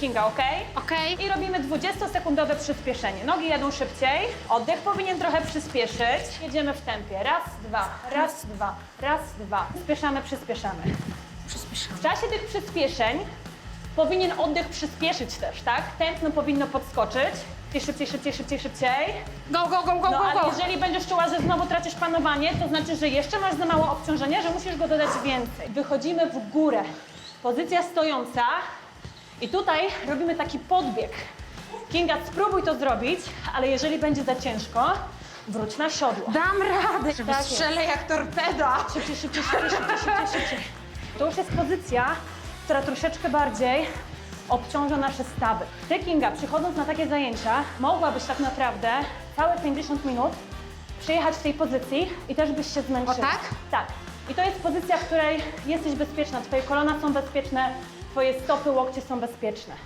Kinga, ok? Okej. I robimy 20-sekundowe przyspieszenie. Nogi jadą szybciej, oddech powinien trochę przyspieszyć. Jedziemy w tempie. Raz, dwa, raz, dwa, raz, dwa. Przyspieszamy, przyspieszamy. Przyspieszam. W czasie tych przyspieszeń powinien oddech przyspieszyć też, tak? Tętno powinno podskoczyć. Szybciej, szybciej, szybciej, szybciej. Go, go, go, go, No go, ale go. jeżeli będziesz czuła, że znowu tracisz panowanie, to znaczy, że jeszcze masz za mało obciążenia, że musisz go dodać więcej. Wychodzimy w górę. Pozycja stojąca. I tutaj robimy taki podbieg. Kinga, spróbuj to zrobić, ale jeżeli będzie za ciężko, wróć na siodło. Dam radę. Żeby Tak strzelę jak torpeda. Szybciej, szybciej, szybciej, szybciej, szybciej, szybciej. To już jest pozycja, która troszeczkę bardziej obciąża nasze stawy. Ty, Kinga, przychodząc na takie zajęcia, mogłabyś tak naprawdę całe 50 minut przyjechać w tej pozycji i też byś się zmęczyła. O tak? Tak. I to jest pozycja, w której jesteś bezpieczna, twoje kolana są bezpieczne, twoje stopy, łokcie są bezpieczne.